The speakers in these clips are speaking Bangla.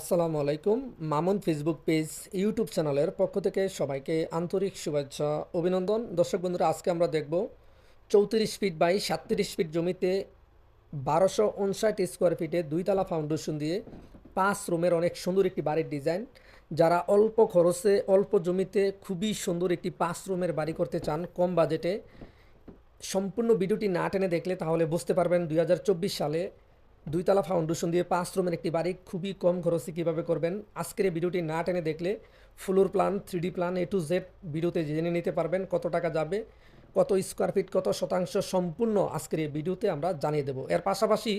আসসালামু আলাইকুম। মামুন ফেসবুক পেজ, ইউটিউব চ্যানেলের পক্ষ থেকে সবাইকে আন্তরিক শুভেচ্ছা, অভিনন্দন। দর্শক বন্ধুরা, আজকে আমরা দেখব চৌত্রিশ ফিট বাই সাতত্রিশ ফিট জমিতে বারোশো উনষাট স্কোয়ার ফিটে দুইতলা ফাউন্ডেশন দিয়ে পাঁচ রুমের অনেক সুন্দর একটি বাড়ির ডিজাইন যারা অল্প খরচে, অল্প জমিতে খুবই সুন্দর একটি পাঁচ রুমের বাড়ি করতে চান, কম বাজেটে সম্পূর্ণ ভিডিওটি না টেনে দেখলে তাহলে বুঝতে পারবেন দুই হাজার চব্বিশ সালে দুইতলা ফাউন্ডেশন দিয়ে পাঁচ রুমের একটি বাড়ি, খুবই কম খরচে কীভাবে করবেন? আজকের এই ভিডিওটি না টেনে দেখলে floor plan three D plan A to Z ভিডিওতে জেনে নিতে পারবেন কত টাকা যাবে, কত স্কোয়ার ফিট কত শতাংশ সম্পূর্ণ আজকের এই ভিডিওতে আমরা জানিয়ে দেবো। এর পাশাপাশি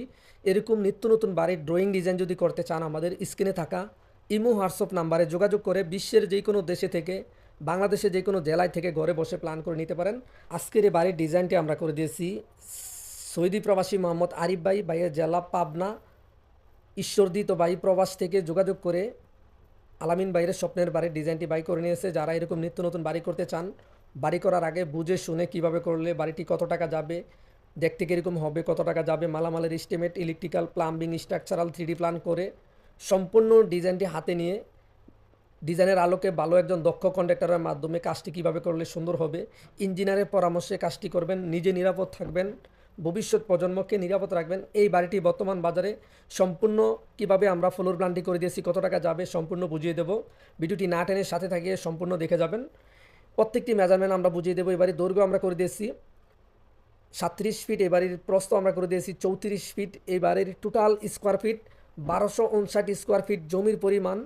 এরকম নিত্য নতুন বাড়ির ড্রয়িং ডিজাইন যদি করতে চান আমাদের স্ক্রিনে থাকা ইমো, হোয়াটসঅ্যাপ নাম্বারে যোগাযোগ করে বিশ্বের যে কোনো দেশে থেকে বাংলাদেশে যে কোনো জেলায় থেকে ঘরে বসে প্ল্যান করে নিতে পারেন। আজকের এই বাড়ির ডিজাইনটি আমরা করে দিয়েছি সৌদি প্রবাসী মোহাম্মদ আরিফ ভাই ভাইয়ের জেলা পাবনা ঈশ্বরদী তো বাই প্রবাস থেকে যোগাযোগ করে আলামিন বাইরের স্বপ্নের বাড়ির ডিজাইনটি বাই করে নিয়েছে। যারা এরকম নিত্য নতুন বাড়ি করতে চান, বাড়ি করার আগে বুঝে শুনে কীভাবে করলে বাড়িটি কত টাকা যাবে, দেখতে কীরকম হবে, কত টাকা যাবে, মালামালের estimate electrical plumbing structural three D plan করে সম্পূর্ণ ডিজাইনটি হাতে নিয়ে ডিজাইনের আলোকে ভালো একজন দক্ষ কন্ডাক্টরের মাধ্যমে কাজটি কীভাবে করলে সুন্দর হবে, ইঞ্জিনিয়ারের পরামর্শে কাজটি করবেন, নিজে নিরাপদ থাকবেন ভবিষ্যৎ প্রজন্মকে নিরাপদ রাখবেন। এই বাড়িটি বর্তমান বাজারে সম্পূর্ণ কীভাবে আমরা ফ্লোর প্ল্যানটি করে দিয়েছি, কত টাকা যাবে সম্পূর্ণ বুঝিয়ে দেবো। ভিডিওটি না টেনে সাথে থাকিয়ে সম্পূর্ণ দেখে যাবেন। প্রত্যেকটি মেজারমেন্ট আমরা বুঝিয়ে দেবো। এবারে দৈর্ঘ্য আমরা করে দিয়েছি সাতত্রিশ ফিট এই বাড়ির প্রস্থ আমরা করে দিয়েছি চৌত্রিশ ফিট এই বাড়ির টোটাল স্কোয়ার ফিট বারোশো উনষাট স্কোয়ার ফিট জমির পরিমাণ।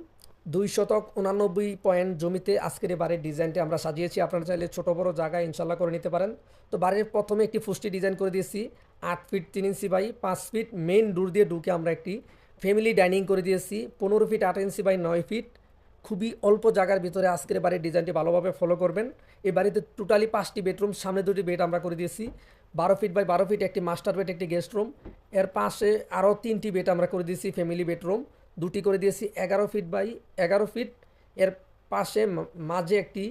দুই শতক উনানব্বই পয়েন্ট জমিতে আজকের বাড়ির ডিজাইনটি আমরা সাজিয়েছি। আপনারা চাইলে ছোটো বড় জায়গায় ইনশাল্লাহ করে নিতে পারেন। তো বাড়ির প্রথমে একটি ফুষ্টি ডিজাইন করে দিয়েছি। আট ফিট তিন ইঞ্চি বাই পাঁচ ফিট মেইন ডোর দিয়ে ঢুকে আমরা একটি ফ্যামিলি ডাইনিং করে দিয়েছি। পনেরো ফিট আট ইঞ্চি বাই নয় ফিট। খুবই অল্প জায়গার ভিতরে আজকের বাড়ির ডিজাইনটি ভালোভাবে ফলো করবেন। এই বাড়িতে টোটালি পাঁচটি বেডরুম সামনে দুটি বেড আমরা করে দিয়েছি। বারো ফিট বাই বারো ফিট একটি মাস্টার বেড একটি গেস্ট রুম এর পাশে আরও তিনটি বেড আমরা করে দিয়েছি ফ্যামিলি বেডরুম দুটি করে দিয়েছি, এগারো ফিট বাই এগারো ফিট এর পাশে মাঝে একটি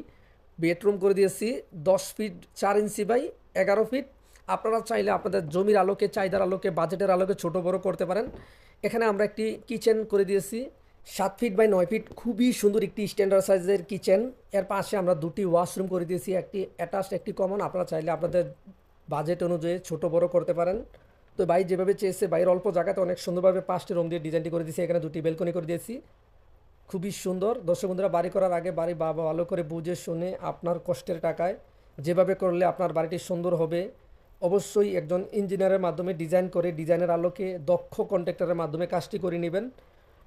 বেডরুম করে দিয়েছি, দশ ফিট চার ইঞ্চি বাই এগারো ফিট আপনারা চাইলে আপনাদের জমির আলোকে, চাহিদার আলোকে বাজেটের আলোকে ছোট বড় করতে পারেন। এখানে আমরা একটি কিচেন করে দিয়েছি, সাত ফিট বাই নয় ফিট খুবই সুন্দর একটি স্ট্যান্ডার্ড সাইজের কিচেন এর পাশে আমরা দুটি ওয়াশরুম করে দিয়েছি, একটি অ্যাটাচড একটি কমন আপনারা চাইলে আপনাদের বাজেট অনুযায়ী ছোট বড় করতে পারেন। তো ভাই যেভাবে চেয়েছে বাইরের অল্প জায়গাতে অনেক সুন্দরভাবে পাঁচটি রুম দিয়ে ডিজাইনটি করে দিয়েছি। এখানে দুটি বেলকনি করে দিয়েছি। খুবই সুন্দর। দর্শক বন্ধুরা, বাড়ি করার আগে বাড়ি বা ভালো করে বুঝে শুনে আপনার কষ্টের টাকায় যেভাবে করলে আপনার বাড়িটি সুন্দর হবে, অবশ্যই একজন ইঞ্জিনিয়ারের মাধ্যমে ডিজাইন করে ডিজাইনের আলোকে দক্ষ কন্ট্রাক্টরের মাধ্যমে কাজটি করে নেবেন।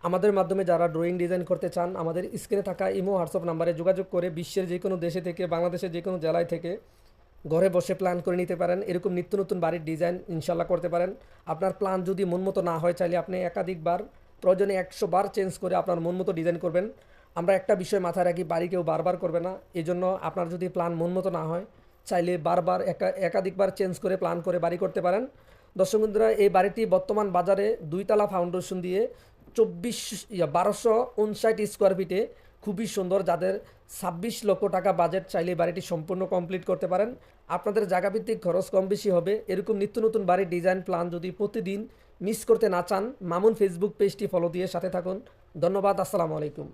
আমাদের মাধ্যমে যারা ড্রয়িং ডিজাইন করতে চান, আমাদের স্ক্রিনে থাকা ইমো, হোয়াটসঅ্যাপ নাম্বারে যোগাযোগ করে বিশ্বের যে কোনো দেশে থেকে, বাংলাদেশের যে কোনো জেলায় থেকে ঘরে বসে প্ল্যান করে নিতে পারেন, এরকম নিত্য নতুন বাড়ির ডিজাইন ইনশাল্লাহ করতে পারেন। আপনার প্ল্যান যদি মন মতো না হয়, চাইলে আপনি একাধিকবার, প্রয়োজনে একশো বার চেঞ্জ করে আপনার মন মতো ডিজাইন করবেন। আমরা একটা বিষয় মাথায় রাখি, বাড়ি কেউ বারবার করবে না এই জন্য আপনার যদি প্ল্যান মন মতো না হয়, চাইলে বারবার একা, একাধিকবার চেঞ্জ করে প্ল্যান করে বাড়ি করতে পারেন। দর্শক বন্ধুরা, এই বাড়িটি বর্তমান বাজারে দুইতলা ফাউন্ডেশন দিয়ে চব্বিশ বারোশো উনষাট স্কোয়ার ফিটে খুবই সুন্দর যাদের ছাব্বিশ লক্ষ টাকা বাজেট চাইলে বাড়িটি সম্পূর্ণ কমপ্লিট করতে পারেন। আপনাদের জায়গাভিত্তিক খরচ কম বেশি হবে। এরকম নিত্য নতুন বাড়ির ডিজাইন প্ল্যান যদি প্রতিদিন মিস করতে না চান, মামুন ফেসবুক পেজটি ফলো দিয়ে সাথে থাকুন। ধন্যবাদ, আসসালামু আলাইকুম।